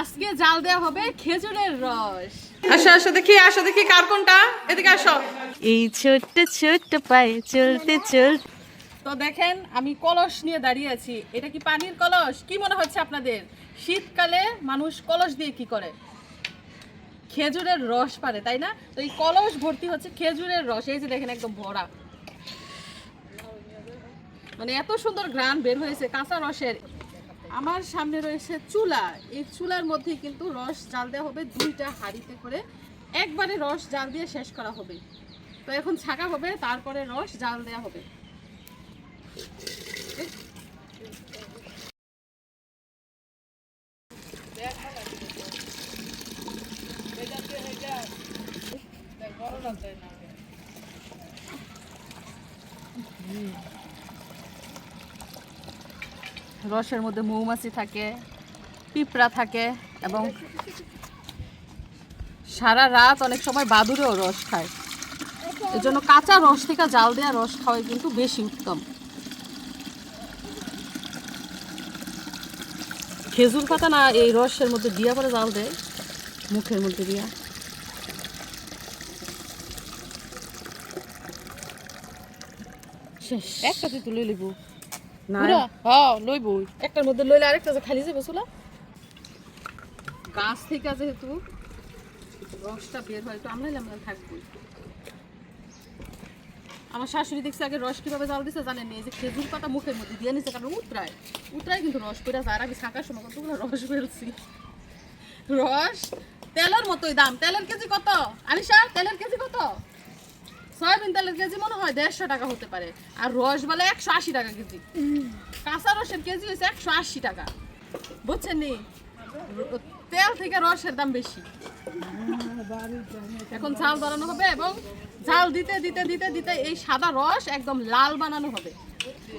আজকে জাল দেওয়া হবে খেজুরের রস। আসো আসো দেখি আসো দেখি কার কোনটা? এদিকে আসো। এই ছোট্ট ছোট্ট পায়ে চলতে চল তো দেখেন আমি কলস নিয়ে দাঁড়িয়ে আছি। এটা কি পানির কলস? কি মনে হচ্ছে আপনাদের? শীতকালে মানুষ কলস দিয়ে কি করে? খেজুরের রস পারে তাই না? তো এই কলস ভর্তি হচ্ছে খেজুরের রস। এই যে দেখেন একদম ভরা। মানে এত সুন্দর গ্রান বের হয়েছে কাঁচা রসের। আমার সামনে রয়েছে চুলা। এই চুলার মধ্যে কিন্তু রস জাল দেওয়া হবে, দুইটা হাঁড়িতে করে। একবারে রস জাল দিয়ে শেষ করা হবে। তো এখন ছাকা হবে, তারপরে রস জাল দেওয়া হবে। রসের মধ্যে মৌমাছি থাকে, পিঁপড়া থাকে এবং সারা রাত অনেক সময় বাদুরেও রস খায়। এই জন্য কাঁচা রস থেকে জাল দেওয়া রস খাওয়াই কিন্তু বেশি উত্তম। খেজুর পাতা না এই রসের মধ্যে দিয়া পরে জাল দেয়, মুখের মধ্যে দিয়া। শেষ। একটাতে তুলে লিবু হ্যাঁ আমরা শাশুড়ি দেখছে আগে রস কীভাবে জাল দিছে জানেন যে খেজুর পাতা মুখের মধ্যে দিয়ে নিছে, কারণ উতরায়। উতরায় কিন্তু রস করে আর আমি থাকার সময় কতগুলো রস বেরোছি। রস তেলের মতোই দাম। তেলের কেজি কত? আনিশা, তেলের কেজি কত? সয়াবিন তেলের কেজি মনে হয় দেড়শো টাকা হতে পারে। আর রস বলে একশো আশি টাকা কেজি। কাঁচা রসের কেজি হয়েছে একশো আশি টাকা। বুঝছেন নি? তেল থেকে রসের দাম বেশি। এখন ঝাল বানানো হবে এবং ঝাল দিতে দিতে দিতে দিতে এই সাদা রস একদম লাল বানানো হবে।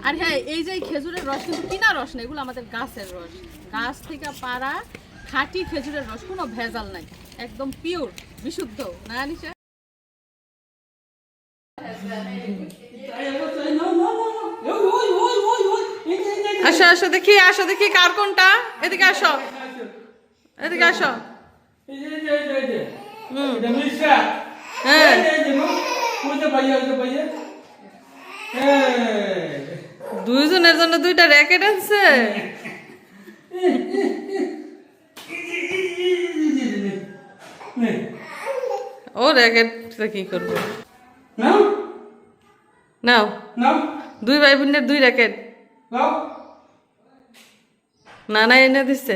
আর হ্যাঁ এই যে খেজুরের রস কিন্তু কিনা রস না, এগুলো আমাদের গাছের রস। গাছ থেকে পাড়া খাঁটি খেজুরের রস, কোনো ভেজাল নাই। একদম পিওর বিশুদ্ধ। না, আনিসা? আসো আসো, দেখি আসো, দেখি কার কোনটা? এদিকে আসো। এদিকে আসো। হ্যাঁ। দুইজনের জন্য দুইটা র্যাকেট আছে ও র্যাকেট কি করব? নাও। নাও। দুই ভাই বোনের দুই র্যাকেট। নানা এনে দিচ্ছে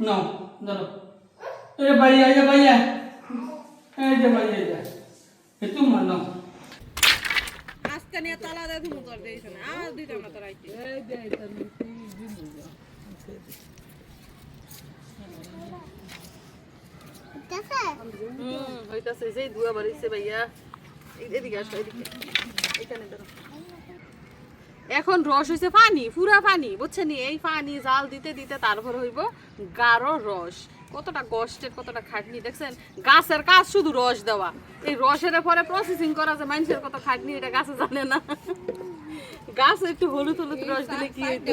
No, দাঁড়াও এই ভাইয়া এই ভাইয়া এই যে ভাইয়া এই যে। এ তুমি নাও। আজকে নিয়ে তালা দেয় তুমি তোর দিয়েছ না আর দিতাম না তোর আইতে এখানে রস হইছে পানি পুরা পানি বুঝছেন? এই পানি জাল দিতে দিতে তারপর হইব গাঢ় রস। কতটা কষ্টের, কতটা খাটনি, দেখছেন? গাছের কাজ শুধু রস দেওয়া। এই রসের পরে প্রসেসিং করা যে মানুষের কত খাটনি, এটা গাছে জানে না। গাছ একটু হলুদ হলুদ রস দিলে কি হইতো?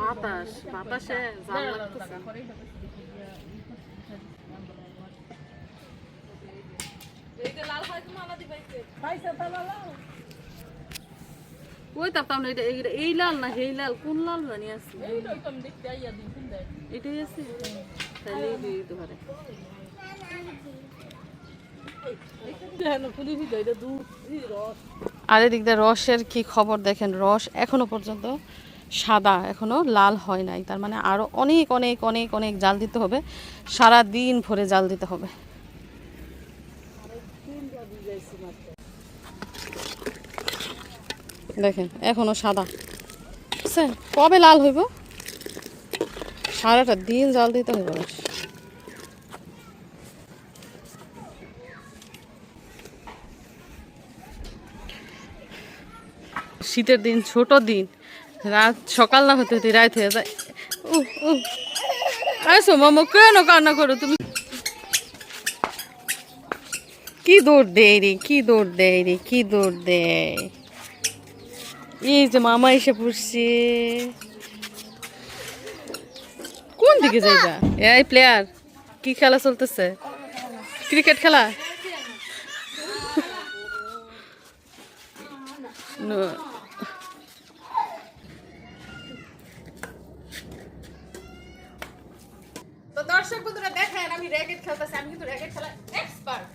বাতাস বাতাসে ওই এটা এই- লাল না এই লাল কোন লাল জানি আছে এটাই আছে তাহলে এই দিয়ে দিতে পারে আর এদিক দিয়ে রসের কি খবর দেখেন? রস এখনও পর্যন্ত সাদা, এখনও লাল হয় নাই। তার মানে আরও অনেক অনেক অনেক অনেক জাল দিতে হবে। সারা দিন ভরে জাল দিতে হবে। দেখেন, এখনও সাদা। বুঝছেন কবে লাল হইব? সারাটা দিন জাল দিতে হইব রস। শীতের দিন ছোট দিন। রাত সকাল না হতে হতে রাত হয়ে যায়। উ আসো মামা কেন কান্না করো তুমি? কি দৌড় দেয় রে কি দৌড় দেয় রে কি দৌড় দেয়? এই যে মামা এসে পড়ছে। কোন দিকে যাইবা? এই প্লেয়ার কি খেলা চলতেছে? ক্রিকেট খেলা No. তো দর্শক বন্ধুরা দেখেন, আমি র্যাকেট খেলতেছি, আমি কিন্তু র্যাকেট খেলা এক্সপার্ট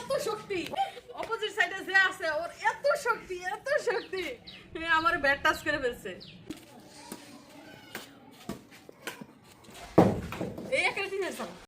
এত শক্তি অপোজিট সাইডে যে আছে, ওর এত শক্তি এত শক্তি। আমার ব্যাট টাচ করে ফেলছে। এই একটা টিমের